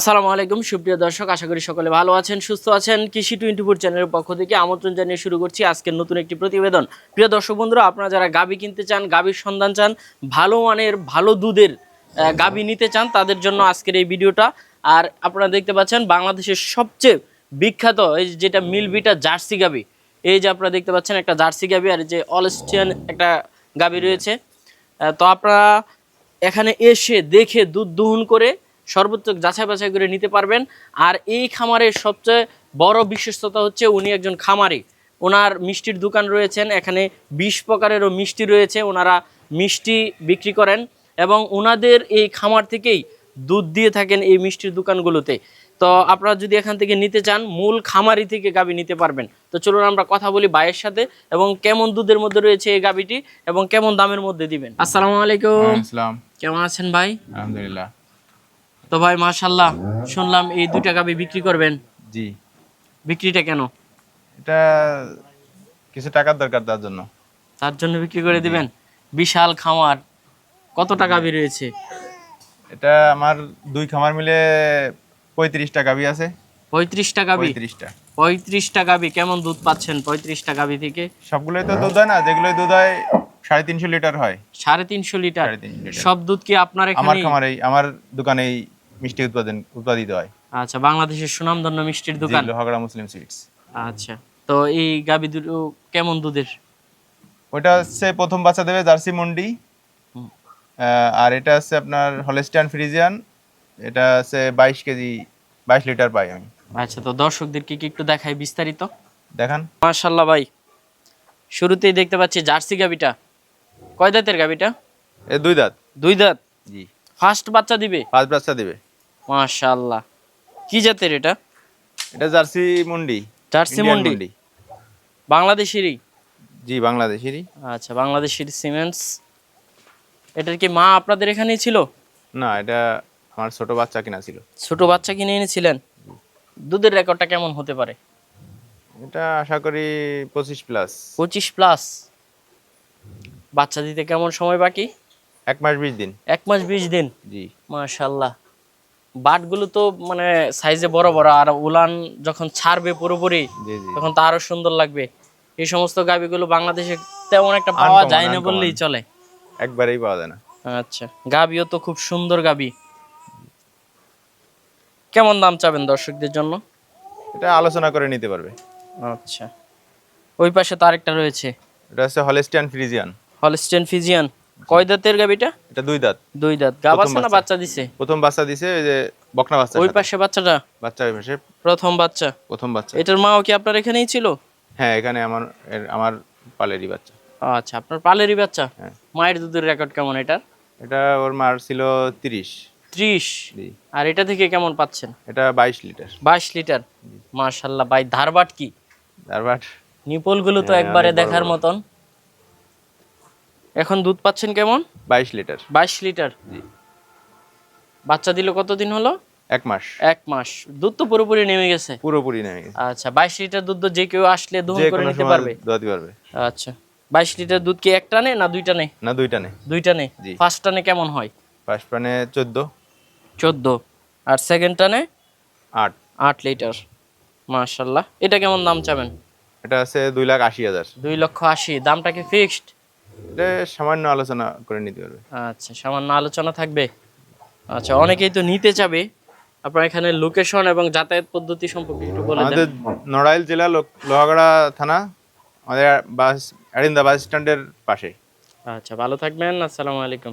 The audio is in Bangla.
আসসালামু আলাইকুম, সুপ্রিয় দর্শক, আশা করি সকলে ভালো আছেন, সুস্থ আছেন। কৃষি টোয়েন্টি ফোর চ্যানেলের পক্ষ থেকে আমন্ত্রণ জানিয়ে শুরু করছি আজকের নতুন একটি প্রতিবেদন। প্রিয় দর্শক বন্ধুরা, আপনারা যারা গাবি কিনতে চান, গাবির সন্ধান চান, ভালো মানের, ভালো দুধের গাবি নিতে চান, তাদের জন্য আজকের এই ভিডিওটা। আর আপনারা দেখতে পাচ্ছেন, বাংলাদেশের সবচেয়ে বিখ্যাত এই যেটা মিলবিটা জার্সি গাবি, এই যে আপনারা দেখতে পাচ্ছেন একটা জার্সি গাবি আর যে অলস্টিয়ান একটা গাবি রয়েছে। তো আপনারা এখানে এসে দেখে দুধ দহন করে সর্বোচ্চ যাচাই বাছাই করে নিতে পারবেন। আর এই খামারের সবচেয়ে বড় বিশেষতা হচ্ছে উনি একজন খামারি। ওনার মিষ্টির দোকান রয়েছেন এখানে বিশ প্রকারেরও মিষ্টি রয়েছে ওনারা মিষ্টি বিক্রি করেন এবং ওনাদের এই খামার থেকেই দুধ দিয়ে থাকেন এই মিষ্টির দোকানগুলোতে। তো আপনারা যদি এখান থেকে নিতে চান মূল খামারি থেকে গাবি নিতে পারবেন। তো চলুন আমরা কথা বলি ভাইয়ের সাথে এবং কেমন দুধের মধ্যে রয়েছে এই গাবিটি এবং কেমন দামের মধ্যে দিবেন। আসসালামু আলাইকুম। কেমন আছেন ভাই? আলহামদুলিল্লাহ। তো ভাই মাশাল্লাহ শুনলাম এই দুইটা গাবি বিক্রি করবেন। জি। বিক্রিটা কেন? এটা কিছু টাকার দরকার তার জন্য। তার জন্য বিক্রি করে দিবেন? বিশাল খামার। কত টাকা বেরিয়েছে এটা আমার দুই খামার মিলে পঁয়ত্রিশটা গাবি আছে। পঁয়ত্রিশটা গাবি পঁয়ত্রিশটা পঁয়ত্রিশটা গাবি কেমন দুধ পাচ্ছেন পঁয়ত্রিশটা গাবি থেকে? সবগুলোই তো দুধ হয় না যেগুলোই দুধ হয় সাড়ে তিনশো লিটার হয়। সাড়ে তিনশো লিটার। সব দুধ কি আপনার আমার খামারেই আমার দোকানেই মিষ্টি উৎপাদন উৎপাদিত হয়। আচ্ছা বাংলাদেশের সুনামধন্য মিষ্টির দোকান? Lohagara Muslim sweets. আচ্ছা তো এই গাবি দুটো কেমন দুধের? ওটা হচ্ছে প্রথম বাচ্চা দেবে জার্সি মন্ডি। আর এটা হচ্ছে আপনার হলেস্টিয়ান ফ্রিজিয়ান। এটা হচ্ছে বাইশ কেজি বাইশ লিটার পাই আমি। আচ্ছা তো দর্শকদেরকে কি একটু দেখাই বিস্তারিত? দেখান। মাশাল্লাহ ভাই শুরুতেই দেখতে পাচ্ছি জার্সি গাবিটা। কয় দাঁতের গাবিটা? এ দুই দাঁত। দুই দাঁত? জি। ফার্স্ট বাচ্চা দিবে? ফার্স্ট বাচ্চা দেবে। মাশাল্লাহ কি জাতের এটা? এটা জার্সি মুন্ডি জার্সি মন্ডি? বাংলাদেশেরই? জি বাংলাদেশেরই। আচ্ছা বাংলাদেশের সিমেন্টস এটার কি মা আপনাদের এখানেই ছিল? না এটা আমার ছোট বাচ্চা কিনা ছিল। ছোট বাচ্চা কিনে এনেছিলেন? দুধের রেকর্ডটা কেমন হতে পারে? এটা আশা করি পঁচিশ প্লাস। পঁচিশ প্লাস। বাচ্চা দিতে কেমন সময় বাকি? এক মাস বিশ দিন। এক মাস বিশ দিন? জি। মাশাল্লাহ বাটগুলো তো মানে সাইজে বড় বড় আর উলান যখন ছাড়বে পুরোপুরি তখন তো আরও সুন্দর লাগবে। এই সমস্ত গাবিগুলো বাংলাদেশে তেমন একটা পাওয়া যায় না বললেই চলে। একবারেই পাওয়া যায় না। আচ্ছা গাবিও তো খুব সুন্দর গাবি। কেমন দাম চাবেন দর্শকদের জন্য? এটা আলোচনা করে নিতে পারবে। আচ্ছা। ওই পাশে তো আরেকটা রয়েছে। এটা হচ্ছে হলেস্টিয়ান ফ্রিজিয়ান হলস্টেন ফিজিয়ান কয় দাঁতের গাবিটা এটা দুই দাঁত। দুই দাঁত। গাব আছে না বাচ্চা। দিছে? প্রথম বাচ্চা দিছে ওই যে বকনা বাচ্চা ওই পাশে বাচ্চাটা? বাচ্চা ওই পাশে। প্রথম বাচ্চা? প্রথম বাচ্চা। এটার মাও কি আপনার এখানেই ছিল? হ্যাঁ এখানে আমার আমার পালেরই বাচ্চা। আচ্ছা আপনার পালেরই বাচ্চা? হ্যাঁ। মায়ের দুধের রেকর্ড কেমন এটার? এটা ওর মার ছিল তিরিশ। ত্রিশ? জি। আর এটা থেকে কেমন পাচ্ছেন? এটা বাইশ লিটার। বাইশ লিটার? মার্শাল্লাহ ভাই ধারবাট কি? তারপর নিপলগুলো তো হ্যাঁ, একবারে দেখার মতন। এখন দুধ পাচ্ছেন কেমন? বাইশ লিটার। বাইশ লিটার। বাচ্চা দিল কতদিন হলো? এক মাস। এক মাস। দুধ তো পুরোপুরি নেমে গেছে। পুরোপুরি নেমে গেছে। আচ্ছা বাইশ লিটার দুধ তো যে কেউ আসলে দহন করে নিতে পারবে। পারবে। আচ্ছা বাইশ লিটার দুধ কি এক টানে না দুই টানে না দুইটা নেই দুই টানে ফার্স্ট টানে কেমন হয়? ফার্স্ট টানে চোদ্দ। চোদ্দ। আর সেকেন্ড টানে? আট। আট লিটার। মার্শাল্লাহ এটা কেমন দাম চাবেন? এটা আছে দুই লাখ আশি হাজার। দুই লক্ষ আশি। দামটা কি ফিক্সড এটা সামান্য আলোচনা করে নিতে পারবে। আচ্ছা সামান্য আলোচনা থাকবে। আচ্ছা অনেকেই তো নিতে চাবে। আপনার এখানে লোকেশন এবং যাতায়াত পদ্ধতি সম্পর্কে একটু বলে দেন। আমাদের নড়াইল জেলা লোহাগড়া থানা আমাদের বাস আরিন্দা বাস স্ট্যান্ডের পাশে। আচ্ছা ভালো থাকবেন। আসসালামু আলাইকুম।